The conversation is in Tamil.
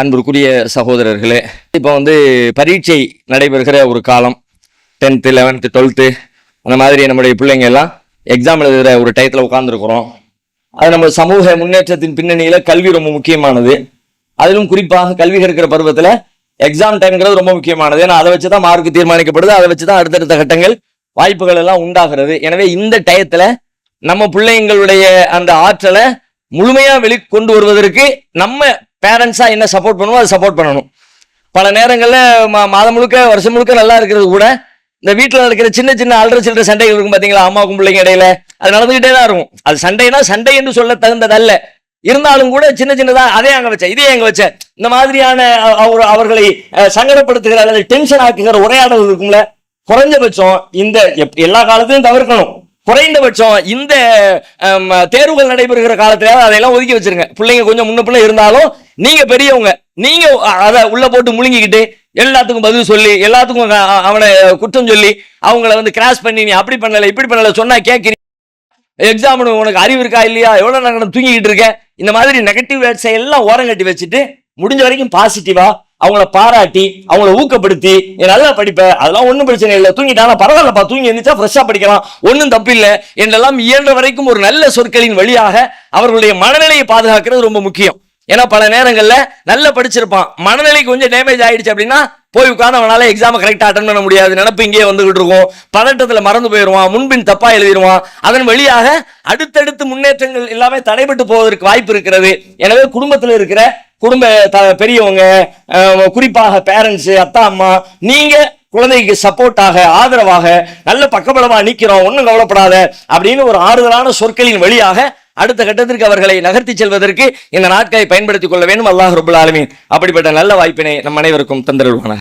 அன்பிற்குரிய சகோதரர்களே இப்போ வந்து பரீட்சை நடைபெறுகிற ஒரு காலம். டென்த்து லெவன்த்து டுவெல்த்து அந்த மாதிரி நம்முடைய பிள்ளைங்க எல்லாம் எக்ஸாம் எழுதுகிற ஒரு டயத்தில் உட்காந்துருக்குறோம் அது நம்ம சமூக முன்னேற்றத்தின் பின்னணியில் கல்வி ரொம்ப முக்கியமானது. அதிலும் குறிப்பாக கல்வி கற்கிற பருவத்தில் எக்ஸாம் டைம்ங்கிறது ரொம்ப முக்கியமானது. ஏன்னா அதை வச்சு தான் மார்க் தீர்மானிக்கப்படுது. அதை வச்சு தான் அடுத்தடுத்த கட்டங்கள் வாய்ப்புகள் எல்லாம் உண்டாகிறது. எனவே இந்த டயத்தில் நம்ம பிள்ளைங்களுடைய அந்த ஆற்றலை முழுமையாக வெளி கொண்டு வருவதற்கு நம்ம பேரண்ட்ஸாக என்ன சப்போர்ட் பண்ணுவோம் அதை சப்போர்ட் பண்ணணும். பல நேரங்களில் மா- மாதம் முழுக்க வருஷம் முழுக்க நல்லா இருக்கிறது கூட இந்த வீட்டில் நடக்கிற சின்ன சின்ன அல்ற சில்லற சண்டைகள் இருக்கும் பார்த்தீங்களா அம்மாவுக்கும் பிள்ளைங்க இடையில அது நடந்துகிட்டே தான் இருக்கும். அது சண்டைனா சண்டை என்று சொல்ல தகுந்ததல்ல. இருந்தாலும் கூட சின்ன சின்னதாக அதே அங்கே வச்சேன் இதே அங்கே வச்சேன் இந்த மாதிரியான அவர் அவர்களை சங்கடப்படுத்துகிற அல்லது டென்ஷன் ஆக்குகிற உரையாடல் இருக்கும்ல குறைஞ்சபட்சம் இந்த எப்- எல்லா காலத்திலையும் தவிர்க்கணும். குறைந்தபட்சம் இந்த தேர்வுகள் நடைபெறுகிற காலத்துல அதையெல்லாம் ஒதுக்கி வச்சிருங்க. பிள்ளைங்க கொஞ்சம் முன்ன பிள்ளை இருந்தாலும் நீங்க பெரியவங்க நீங்க அதை உள்ள போட்டு முழுங்கிக்கிட்டு எல்லாத்துக்கும் பதில் சொல்லி எல்லாத்துக்கும் அவனை குற்றம் சொல்லி அவங்கள வந்து கிராஸ் பண்ணி நீ அப்படி பண்ணல இப்படி பண்ணல சொன்னா கேட்கிறீங்க எக்ஸாம் உனக்கு அறிவு இருக்கா இல்லையா? எவ்வளவு நேரம் தூங்கிக்கிட்டு இருக்க இந்த மாதிரி நெகட்டிவ் வேர்ட்ஸை எல்லாம் ஓரம் கட்டி வச்சுட்டு முடிஞ்ச வரைக்கும் பாசிட்டிவா அவங்கள பாராட்டி அவங்கள ஊக்கப்படுத்தி நல்லா படிப்பேன் அதெல்லாம் ஒன்றும் பிரச்சனை இல்லை தூங்கிட்டானா பரவாயில்லப்பா தூங்கி எழுந்திரிச்சா ஃப்ரெஷ்ஷாக படிக்கலாம் ஒன்றும் தப்பில்லை என்றெல்லாம் இயன்ற வரைக்கும் ஒரு நல்ல சொற்களின் வழியாக அவர்களுடைய மனநிலையை பாதுகாக்கிறது ரொம்ப முக்கியம். ஏன்னா பல நேரங்களில் நல்லா படிச்சிருப்பான். மனநிலை கொஞ்சம் டேமேஜ் ஆயிடுச்சு அப்படின்னா போய் உட்கார்ந்து அவனால எக்ஸாம் கரெக்டாக அட்டன் பண்ண முடியாது. நினப்பு இங்கேயே வந்துகிட்டு இருக்கும். பதட்டத்தில் மறந்து போயிடுவான். முன்பின் தப்பாக எழுதிடுவான். அதன் வழியாக அடுத்தடுத்து முன்னேற்றங்கள் எல்லாமே தடைபட்டு போவதற்கு வாய்ப்பு இருக்கிறது. எனவே குடும்பத்தில் இருக்கிற குடும்ப த- பெரியவங்க குறிப்பாக பேரண்ட்ஸு அத்தா அம்மா நீங்கள் குழந்தைக்கு சப்போர்ட்டாக ஆதரவாக நல்ல பக்கபலமாக நிற்கிறோம் ஒன்றும் கவலைப்படாத அப்படின்னு ஒரு ஆறுதலான சொற்களின் வழியாக அடுத்த கட்டத்திற்கு அவர்களை நகர்த்தி செல்வதற்கு இந்த நாட்களை பயன்படுத்திக் கொள்ள வேண்டும். அல்லாஹ் ரபுல் ஆலமீன். அப்படிப்பட்ட நல்ல வாய்ப்பினை நம் அனைவருக்கும் தந்திருவான